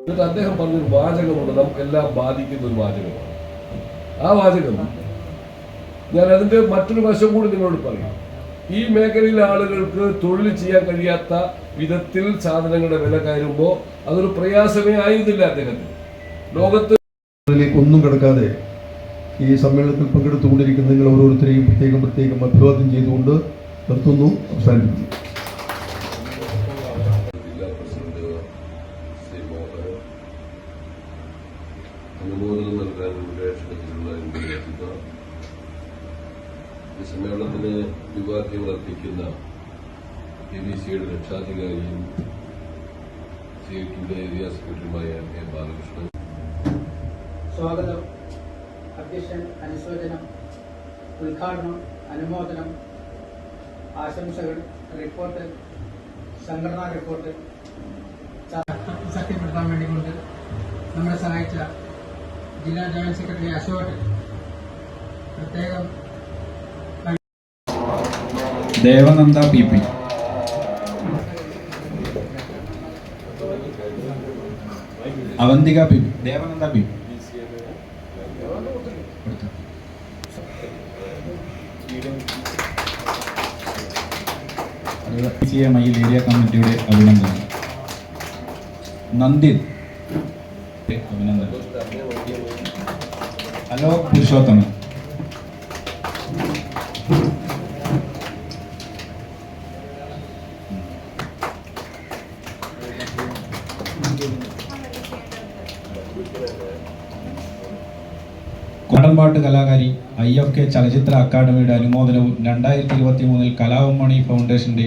എന്നിട്ട് അദ്ദേഹം പറഞ്ഞൊരു വാചകമുണ്ട് നമുക്കെല്ലാം ബാധിക്കുന്ന ഒരു വാചകമാണ്. ആ വാചകം ഞാൻ അതിന്റെ മറ്റൊരു വശം കൂടി നിങ്ങളോട് പറയും. ഈ മേഖലയിലെ ആളുകൾക്ക് തൊഴിൽ ചെയ്യാൻ കഴിയാത്ത വിധത്തിൽ സാധനങ്ങളുടെ വില കയറുമ്പോൾ അതൊരു പ്രയാസമേ ആയിരുന്നില്ല അദ്ദേഹത്തിന്. ലോകത്ത് ഒന്നും കിടക്കാതെ ഈ സമ്മേളനത്തിൽ പങ്കെടുത്തുകൊണ്ടിരിക്കുന്ന നിങ്ങൾ ഓരോരുത്തരെയും പ്രത്യേകം പ്രത്യേകം അഭിവാദ്യം ചെയ്തുകൊണ്ട് നിർത്തുന്നു അവസാനിപ്പിക്കുന്നു. ഈ സമ്മേളനത്തിന് അഭിവാദ്യങ്ങൾ അർപ്പിക്കുന്ന എ ബി സിയുടെ രക്ഷാധികാരിയും സിഐടിയുടെ ഏരിയ സെക്രട്ടറിയുമായ എ ബാലകൃഷ്ണൻ. സ്വാഗതം. അധ്യക്ഷൻ അനുശോചനം ഉദ്ഘാടനം അനുമോദനം ആശംസകൾ റിപ്പോർട്ട് സംഘടനാ റിപ്പോർട്ട്. ശക്തിപ്പെടുത്താൻ വേണ്ടി കൊണ്ട് നമ്മളെ സഹായിച്ച ജില്ലാ ജോയിന്റ് സെക്രട്ടറി അശോകൻ പ്രത്യേകം Devananda P P. Avanthika P P. Devananda P area കമ്മിറ്റിയുടെ അഭിനന്ദനം. നന്ദിത് അഭിനന്ദനം. ഹലോ പുരുഷോത്തമൻ. നാടൻപാട്ട് കലാകാരി ഐ എഫ് കെ ചലച്ചിത്ര അക്കാദമിയുടെ അനുമോദനവും രണ്ടായിരത്തി ഇരുപത്തി മൂന്നിൽ കലാവമണി ഫൗണ്ടേഷന്റെ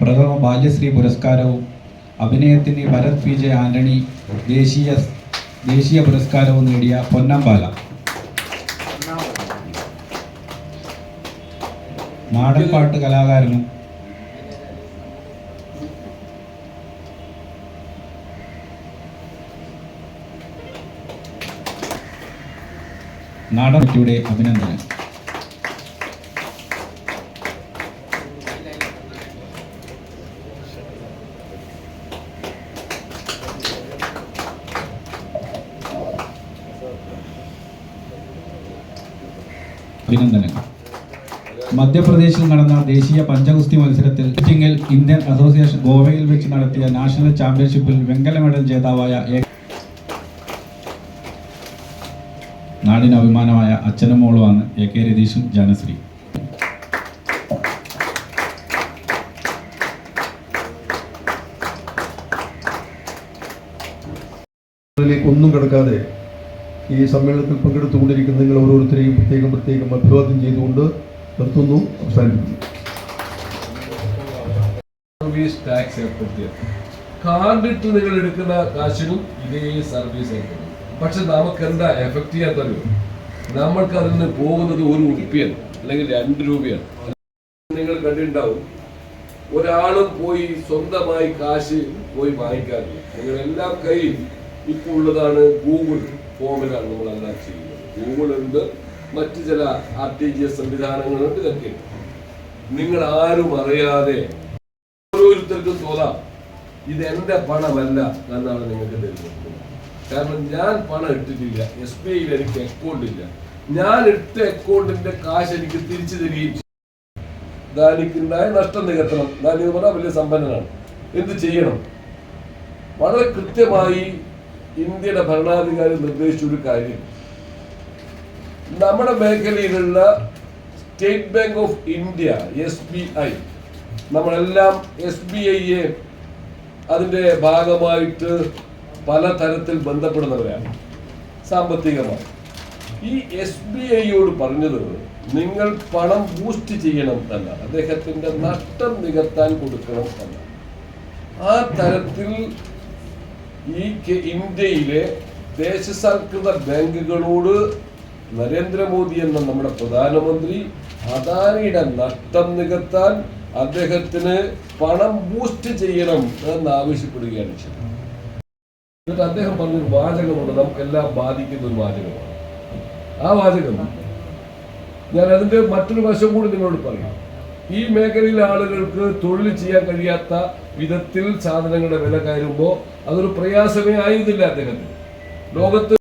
പ്രഥമ ബാല്യശ്രീ പുരസ്കാരവും അഭിനയത്തിന് ഭരത് പി ജെ ആന്റണി ദേശീയ ദേശീയ പുരസ്കാരവും നേടിയ പൊന്നമ്പാല. നാടൻപാട്ട് കലാകാരനും നാടൻപാട്ടിയുടെ അഭിനന്ദനം. അഭിനന്ദനങ്ങൾ മധ്യപ്രദേശിൽ നടന്ന ദേശീയ പഞ്ചഗുസ്തി മത്സരത്തിൽ ഇന്ത്യൻ അസോസിയേഷൻ ഗോവയിൽ വെച്ച് നടത്തിയ നാഷണൽ ചാമ്പ്യൻഷിപ്പിൽ വെങ്കല മെഡൽ ജേതാവായ ഏക നാടിന് അഭിമാനമായ അച്ഛനും മോളുമാണ് എ കെ രതീഷും ജാനശ്രീ ഒന്നും കിടക്കാതെ ഈ സമ്മേളനത്തിൽ പങ്കെടുത്തുകൊണ്ടിരിക്കുന്ന നിങ്ങൾ ഓരോരുത്തരെയും പ്രത്യേകം പ്രത്യേകം അഭിവാദ്യം ചെയ്തുകൊണ്ട് നിർത്തുന്നു അവസാനിപ്പിക്കുന്നു. സർവീസ് ടാക്സ് ഏർപ്പെടുത്തിയത്. കാർഡിട്ട് നിങ്ങൾ എടുക്കുന്ന കാശിനും ഇതേ സർവീസ് ഏർപ്പെടും പക്ഷെ നമുക്ക് എന്താ എഫക്ട് ചെയ്യാൻ തരുമോ നമ്മൾക്ക് അതിൽ നിന്ന് പോകുന്നത് ഒരു ഉറുപ്പിയാണ് അല്ലെങ്കിൽ രണ്ട് രൂപയാണ്. നിങ്ങൾ കണ്ടിട്ടുണ്ടാവും ഒരാളും പോയി സ്വന്തമായി കാശ് പോയി വാങ്ങിക്കാറില്ല. നിങ്ങൾ എല്ലാ കയ്യിൽ ഇപ്പോൾ ഉള്ളതാണ് ഗൂഗിൾ ഫോമിലാണ് നമ്മൾ എല്ലാം ചെയ്യുന്നത്. ഗൂഗിൾ ഉണ്ട് മറ്റു ചില ആർ ടി ജി എസ് സംവിധാനങ്ങളുണ്ട് ഇതൊക്കെ. നിങ്ങൾ ആരും അറിയാതെ ഓരോരുത്തർക്കും തോന്നാം ഇത് എന്റെ പണമല്ല എന്നാണ് നിങ്ങൾക്ക് തരുന്നത് കാരണം ഞാൻ പണം ഇട്ടിട്ടില്ല എസ് ബി ഐയിൽ എനിക്ക് അക്കൗണ്ട് ഇല്ല. ഞാൻ ഇട്ട അക്കൗണ്ടിന്റെ കാശ് എനിക്ക് തിരിച്ചു തരികയും. ദാനിക്കുണ്ടായ നഷ്ടം നികത്തണം. ദാനി എന്ന് പറഞ്ഞാൽ വലിയ സമ്പന്നനാണ്. എന്ത് ചെയ്യണം? വളരെ കൃത്യമായി ഇന്ത്യയുടെ ഭരണാധികാരി നിർദ്ദേശിച്ച ഒരു കാര്യം. നമ്മുടെ മേഖലയിലുള്ള State Bank of India S B I നമ്മളെല്ലാം എസ് ബി ഐയെ അതിന്റെ ഭാഗമായിട്ട് പലതരത്തിൽ ബന്ധപ്പെടുന്നവരാണ്. സാമ്പത്തികമായി. ഈ എസ് ബി ഐയോട് പറഞ്ഞത് നിങ്ങൾ പണം ബൂസ്റ്റ് ചെയ്യണം എന്ന അദ്ദേഹത്തിന്റെ നഷ്ടം നികത്താൻ കൊടുക്കണം എന്ന ആ തരത്തിൽ ഈ ഇന്ത്യയിലെ ദേശസാൽകൃത ബാങ്കുകളോട് നരേന്ദ്രമോദി എന്ന നമ്മുടെ പ്രധാനമന്ത്രി അദാനിയുടെ നഷ്ടം നികത്താൻ അദ്ദേഹത്തിന് പണം ബൂസ്റ്റ് ചെയ്യണം എന്ന് ആവശ്യപ്പെടുകയാണ് ചെയ്തത്. എന്നിട്ട് അദ്ദേഹം പറഞ്ഞൊരു വാചകമുണ്ട് നമുക്കെല്ലാം ബാധിക്കുന്ന ഒരു വാചകമാണ്. ആ വാചകം ഞാൻ അതിന്റെ മറ്റൊരു വശം കൂടി നിങ്ങളോട് പറയും. ഈ മേഖലയിലെ ആളുകൾക്ക് തൊഴിൽ ചെയ്യാൻ കഴിയാത്ത വിധത്തിൽ സാധനങ്ങളുടെ വില കയറുമ്പോൾ അതൊരു പ്രയാസമേ ആയിരുന്നില്ല അദ്ദേഹത്തിന്. ലോകത്ത്